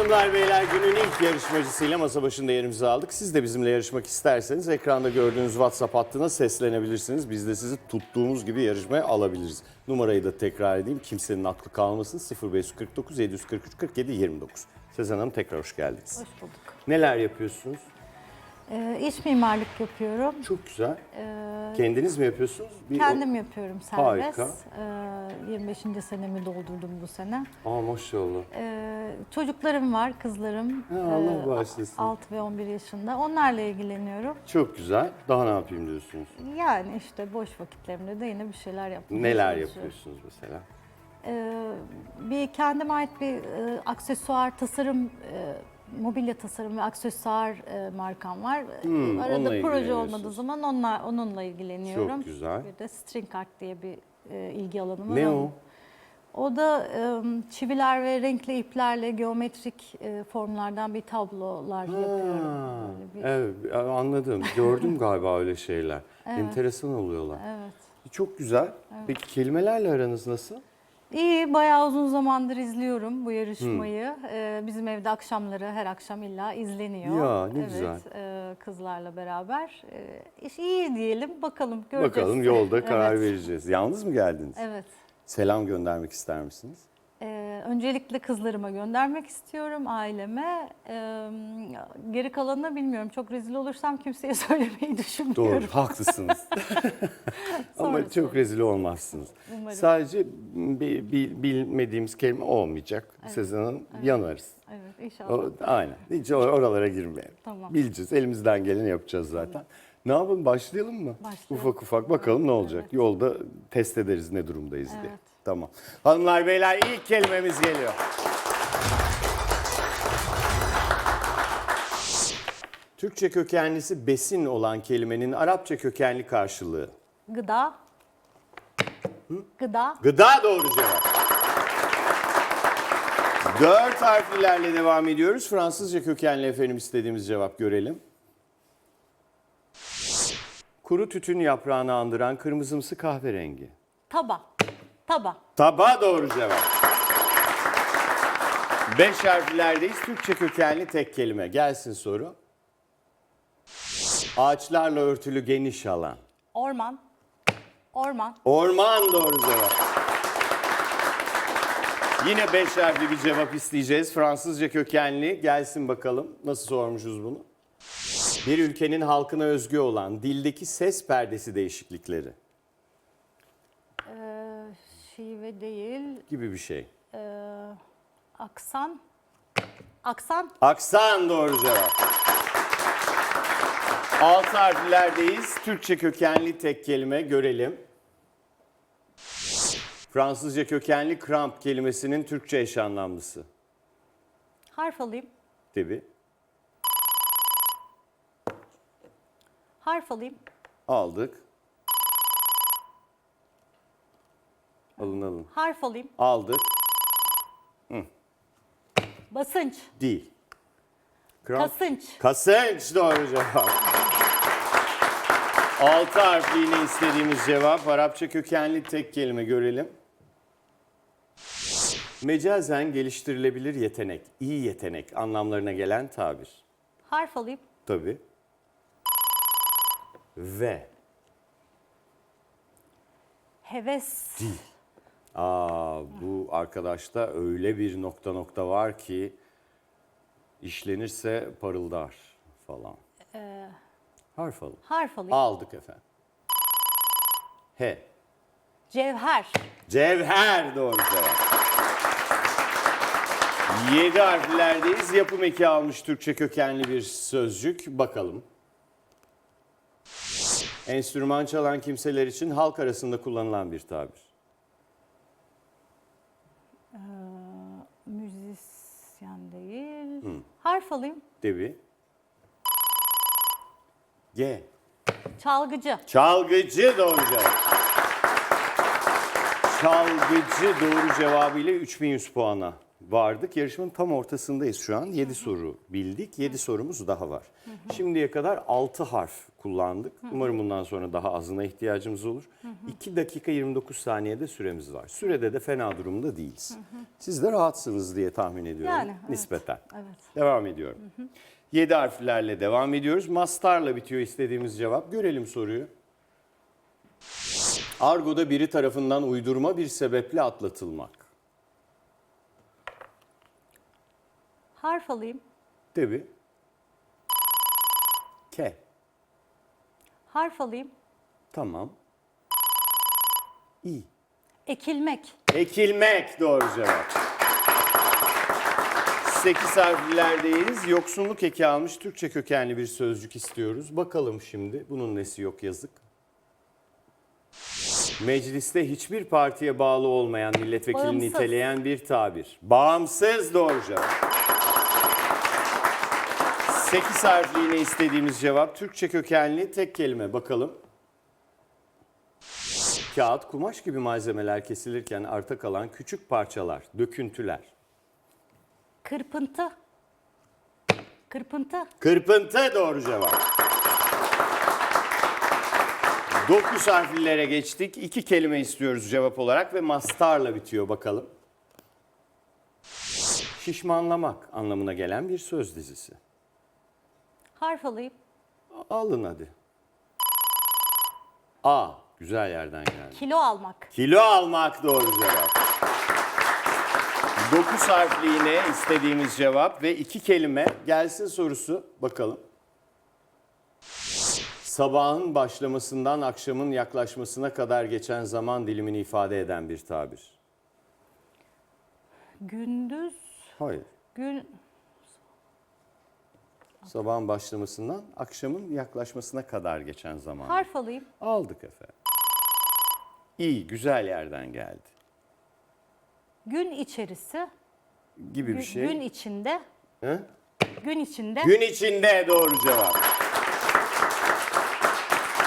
Hanımlar beyler günün ilk yarışmacısıyla masa başında yerimizi aldık. Siz de bizimle yarışmak isterseniz ekranda gördüğünüz WhatsApp hattına seslenebilirsiniz. Biz de sizi tuttuğumuz gibi yarışmaya alabiliriz. Numarayı da tekrar edeyim. Kimsenin aklı kalmasın. 0549 743 47 29. Sezen Hanım tekrar hoş geldiniz. Hoş bulduk. Neler yapıyorsunuz? Ee, iç mimarlık yapıyorum. Çok güzel. Ee, Kendiniz mi yapıyorsunuz? Bir- kendim yapıyorum serbest. Harika. Ee, 25. senemi doldurdum bu sene. Aa maşallah. Ee, çocuklarım var, kızlarım. Ha, Allah bağışlasın. 6 ve 11 yaşında. Onlarla ilgileniyorum. Çok güzel. Daha ne yapayım diyorsunuz? Yani işte boş vakitlerimde de yine bir şeyler yapmaya Neler yapıyorsunuz mesela? Ee, bir kendime ait bir e, aksesuar, tasarım, e, mobilya tasarım ve aksesuar e, markam var. Hmm, onunla Arada proje olmadığı zaman onunla, onunla ilgileniyorum. Çok güzel. Bir de string art diye bir e, ilgi alanım var. Ne o? O da e, çiviler ve renkli iplerle geometrik e, formlardan bir tablolar yapıyorum. Ha, Böyle bir- evet anladım. Gördüm galiba öyle şeyler. Enteresan oluyorlar. Evet. Çok güzel. Peki kelimelerle aranız nasıl? İyi, bayağı uzun zamandır izliyorum bu yarışmayı. Hmm. Ee, bizim evde akşamları her akşam illa izleniyor. Ya, ne evet, güzel. e, kızlarla beraber. Ee, iş iyi diyelim, bakalım göreceğiz. Bakalım yolda karar Evet, vereceğiz. Yalnız mı geldiniz? Evet. Selam göndermek ister misiniz? Ee, öncelikle kızlarıma göndermek istiyorum, aileme. Ee, geri kalanını bilmiyorum. Çok rezil olursam kimseye söylemeyi düşünmüyorum. Doğru, haklısınız. Ama çok rezil olmazsınız. Umarım. Sadece bi- bi- bilmediğimiz kelime olmayacak. Sezen Hanım yanarız. Evet, inşallah. O, aynen. Hiç or- oralara girmeyelim. Tamam. Bileceğiz. Elimizden geleni yapacağız zaten. Ne yapalım? Başlayalım mı? Başlayalım. Ufak ufak bakalım ne olacak. Yolda test ederiz ne durumdayız diye. Evet. Tamam. Hanımlar beyler ilk kelimemiz geliyor. Türkçe kökenlisi besin olan kelimenin Arapça kökenli karşılığı. Gıda. Gıda. Gıda doğru cevap. Dört harflilerle devam ediyoruz. Fransızca kökenli efendim istediğimiz cevap görelim. Kuru tütün yaprağını andıran kırmızımsı kahverengi. Taba. Taba. Taba doğru cevap. Beş harflerdeyiz. Türkçe kökenli tek kelime. Gelsin soru. Ağaçlarla örtülü geniş alan. Orman. Orman. Orman doğru cevap. Yine beş harfli bir cevap isteyeceğiz. Fransızca kökenli. Gelsin bakalım. Nasıl sormuşuz bunu? Bir ülkenin halkına özgü olan dildeki ses perdesi değişiklikleri şive değil. gibi bir şey. Ee, aksan. Aksan. Aksan doğru cevap. Altı harflerdeyiz. Türkçe kökenli tek kelime görelim. Fransızca kökenli kramp kelimesinin Türkçe eş anlamlısı. Harf alayım. Tabi. Harf alayım. Aldık. Alın alın. Harf alayım. Aldık. Basınç. Değil. Kramp. Kasınç. Kasınç doğru cevap. Altı harfli yine istediğimiz cevap. Arapça kökenli tek kelime görelim. Mecazen geliştirilebilir yetenek, iyi yetenek anlamlarına gelen tabir. Harf alayım. Tabii. Ve. Heves. Aa, bu arkadaşta öyle bir nokta nokta var ki işlenirse parıldar falan. Harf alın. Harf alayım. Aldık efendim. He. Cevher. Cevher doğru cevap. Yedi harflerdeyiz. Yapım eki almış Türkçe kökenli bir sözcük. Bakalım. Enstrüman çalan kimseler için halk arasında kullanılan bir tabir. Müzisyen değil. Harf alayım. Debi. G. Çalgıcı. Çalgıcı doğru cevap. Çalgıcı doğru cevabıyla 3100 puana vardık. Yarışmanın tam ortasındayız şu an. 7 soru bildik. 7 sorumuz daha var. Şimdiye kadar 6 harf kullandık. Umarım bundan sonra daha azına ihtiyacımız olur. 2 dakika 29 saniyede süremiz var. Sürede de fena durumda değiliz. Siz de rahatsınız diye tahmin ediyorum. Yani, evet. Nispeten. Evet. Devam ediyorum. 7 harflerle devam ediyoruz. Mastarla bitiyor istediğimiz cevap. Görelim soruyu. Argo'da biri tarafından uydurma bir sebeple atlatılmak. Harf alayım. Tabi. K. Harf alayım. Tamam. İ. Ekilmek. Ekilmek doğru cevap. 8 harflerdeyiz. Yoksunluk eki almış Türkçe kökenli bir sözcük istiyoruz. Bakalım şimdi. Bunun nesi yok yazık. Mecliste hiçbir partiye bağlı olmayan milletvekilini Bağımsız. niteleyen bir tabir. Bağımsız doğru cevap. 8 harfli yine istediğimiz cevap. Türkçe kökenli tek kelime bakalım. Kağıt, kumaş gibi malzemeler kesilirken arta kalan küçük parçalar, döküntüler. Kırpıntı. Kırpıntı. Kırpıntı doğru cevap. 9 harflilere geçtik. İki kelime istiyoruz cevap olarak ve mastarla bitiyor bakalım. Şişmanlamak anlamına gelen bir söz dizisi. Harf alayım. Alın hadi. A. Güzel yerden geldi. Kilo almak. Kilo almak doğru cevap. 9 harfli yine istediğimiz cevap ve iki kelime gelsin sorusu bakalım. Sabahın başlamasından akşamın yaklaşmasına kadar geçen zaman dilimini ifade eden bir tabir. Gündüz. Hayır. Gün. Sabahın başlamasından akşamın yaklaşmasına kadar geçen zaman. Harf alayım. Aldık efendim. İyi, güzel yerden geldi. Gün içerisi. Gibi bir şey. gün içinde. Hı? Gün içinde. Gün içinde doğru cevap.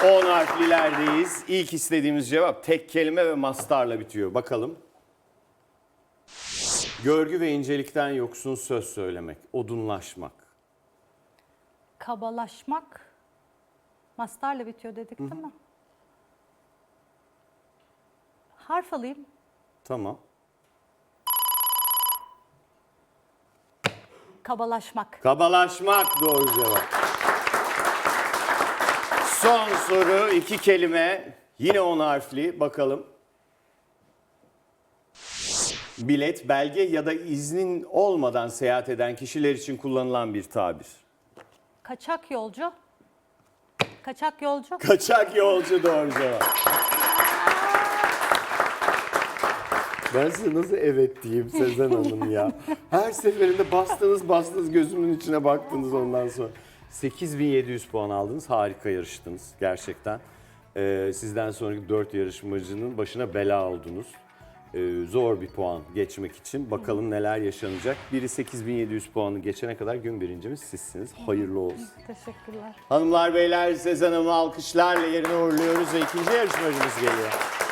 10 harflilerdeyiz. İlk istediğimiz cevap tek kelime ve mastarla bitiyor. Bakalım. Görgü ve incelikten yoksun söz söylemek, odunlaşmak. Kabalaşmak. Mastarla bitiyor dedik değil mi? Harf alayım. Tamam. Kabalaşmak. Kabalaşmak doğru cevap. Son soru iki kelime. Yine 10 harfli. Bakalım. Bilet, belge ya da iznin olmadan seyahat eden kişiler için kullanılan bir tabir. Kaçak yolcu. Kaçak yolcu. Kaçak yolcu doğru cevap. Ben size nasıl evet diyeyim Sezen Hanım ya. Her seferinde bastınız bastınız gözümün içine baktınız ondan sonra. 8700 puan aldınız. Harika yarıştınız gerçekten. Ee, sizden sonraki 4 yarışmacının başına bela oldunuz. Ee, zor bir puan geçmek için. Bakalım neler yaşanacak. Biri 8700 puanı geçene kadar gün birincimiz sizsiniz. Hayırlı olsun. Teşekkürler. Hanımlar beyler Sezen Hanım'ı alkışlarla yerine uğurluyoruz ve ikinci yarışmacımız geliyor.